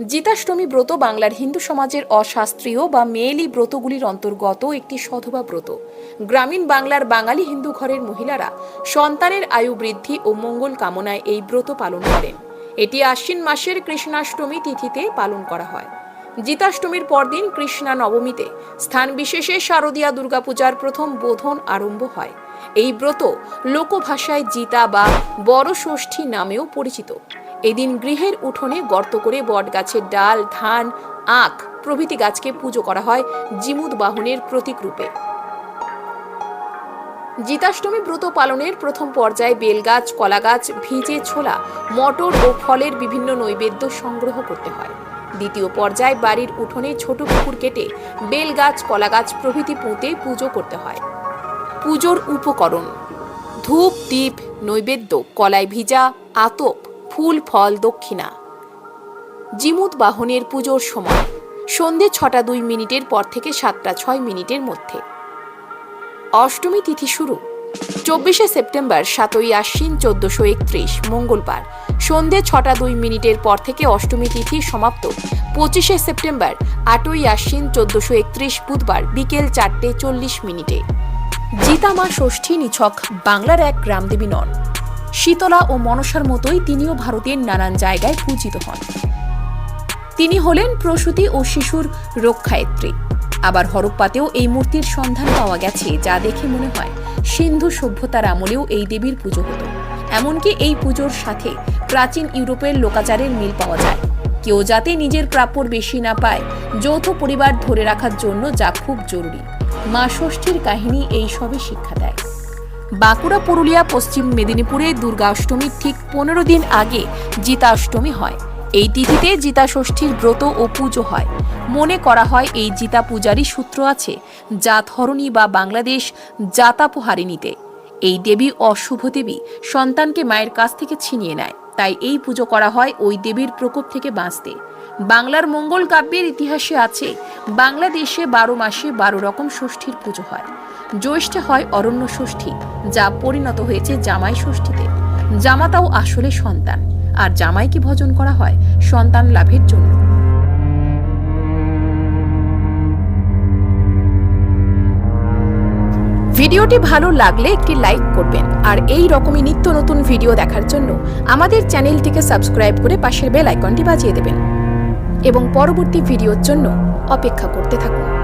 জিতাষ্টমী ব্রত বাংলার হিন্দু সমাজের অশাস্ত্রীয় বা মেয়েলি ব্রতগুলির অন্তর্গত একটি সধবা ব্রত। গ্রামীণ বাংলার বাঙালি হিন্দু ঘরের মহিলারা সন্তানের আয়ু বৃদ্ধি ও মঙ্গল কামনায় এই ব্রত পালন করেন। এটি আশ্বিন মাসের কৃষ্ণাষ্টমী তিথিতে পালন করা হয়। জিতাষ্টমীর পরদিন কৃষ্ণা নবমীতে স্থান বিশেষে শারদীয়া দুর্গাপূজার প্রথম বোধন আরম্ভ হয়। এই ব্রত লোকভাষায় জিতা বা বড় ষষ্ঠী নামেও পরিচিত। এদিন গৃহের উঠোনে গর্ত করে বটগাছের ডাল, ধান, আখ প্রভৃতি গাছকে পুজো করা হয় জিমুদ বাহনের প্রতীক রূপে। জিতাষ্টমী ব্রত পালনের প্রথম পর্যায়ে বেলগাছ, কলাগাছ ভিজে ছোলা, মটর ও ফলের বিভিন্ন নৈবেদ্য সংগ্রহ করতে হয়। দ্বিতীয় পর্যায়ে বাড়ির উঠোনে ছোট পুকুর কেটে বেলগাছ, কলাগাছ প্রভৃতি পুঁতে পুজো করতে হয়। পুজোর উপকরণ, ধূপ দ্বীপ নৈবেদ্য কলায় ভিজা, আতপ ফুল, ফল, দক্ষিণা। জিমুত বাহনের পুজোর সময়, সন্ধে ছটা দুই মিনিটের পর থেকে সাতটা ছয় মিনিটের মধ্যে। অষ্টমী তিথি শুরু, চব্বিশে সেপ্টেম্বর সাতই আশ্বিন চোদ্দশো একত্রিশ, মঙ্গলবার। সন্ধে ছটা দুই মিনিটের পর থেকে অষ্টমী তিথি সমাপ্ত, পঁচিশে সেপ্টেম্বর আটই আশ্বিন চোদ্দশো একত্রিশ, বুধবার বিকেল চারটে চল্লিশ মিনিটে। জিতামা ষষ্ঠী নিছক বাংলার এক গ্রামদেবী নন। শীতলা ও মনসার মতোই তিনিও ভারতের নানান জায়গায় পূজিত হন। তিনি হলেন প্রসূতি ও শিশুর রক্ষায়ত্রী। আবার হরপ্পাতেও এই মূর্তির সন্ধান পাওয়া গেছে, যা দেখে মনে হয় সিন্ধু সভ্যতার আমলেও এই দেবীর পুজো হতো। এমনকি এই পুজোর সাথে প্রাচীন ইউরোপের লোকাচারের মিল পাওয়া যায়। কেউ যাতে নিজের প্রাপ্যর বেশি না পায়, যৌথ পরিবার ধরে রাখার জন্য যা খুব জরুরি। মা ষষ্ঠীর কাহিনী এই সবই শিক্ষা দেয়। বাঁকুড়া, পুরুলিয়া, পশ্চিম মেদিনীপুরে দুর্গা অষ্টমীর ঠিক পনেরো দিন আগে জিতা অষ্টমী হয়। এই তিথিতে জিতা ষষ্ঠীর ব্রত ও পুজো হয়। মনে করা হয় এই জিতা পূজারই সূত্র আছে জাতহরণী বা বাংলাদেশ জাতাপহারিণীতে। এই দেবী অশুভ দেবী সন্তানকে মায়ের কাছ থেকে ছিনিয়ে নেয়, তাই এই পুজো করা হয় ওই দেবীর প্রকোপ থেকে বাঁচতে। বাংলার মঙ্গল কাব্যের ইতিহাসে আছে। বাংলাদেশে বারো মাসে বারো রকম ষষ্ঠীর পুজো হয়। জ্যৈষ্ঠে হয় অরণ্য ষষ্ঠী, যা পরিণত হয়েছে জামাই ষষ্ঠীতে। জামাতাও আসলে সন্তান, আর জামাইকে ভজন করা হয় সন্তান লাভের জন্য। ভিডিওটি ভালো লাগলে একটি লাইক করবেন, আর এই রকমই নিত্য নতুন ভিডিও দেখার জন্য আমাদের চ্যানেলটিকে সাবস্ক্রাইব করে পাশের বেল আইকনটি বাজিয়ে দেবেন। এবং পরবর্তী ভিডিওর জন্য অপেক্ষা করতে থাকুন।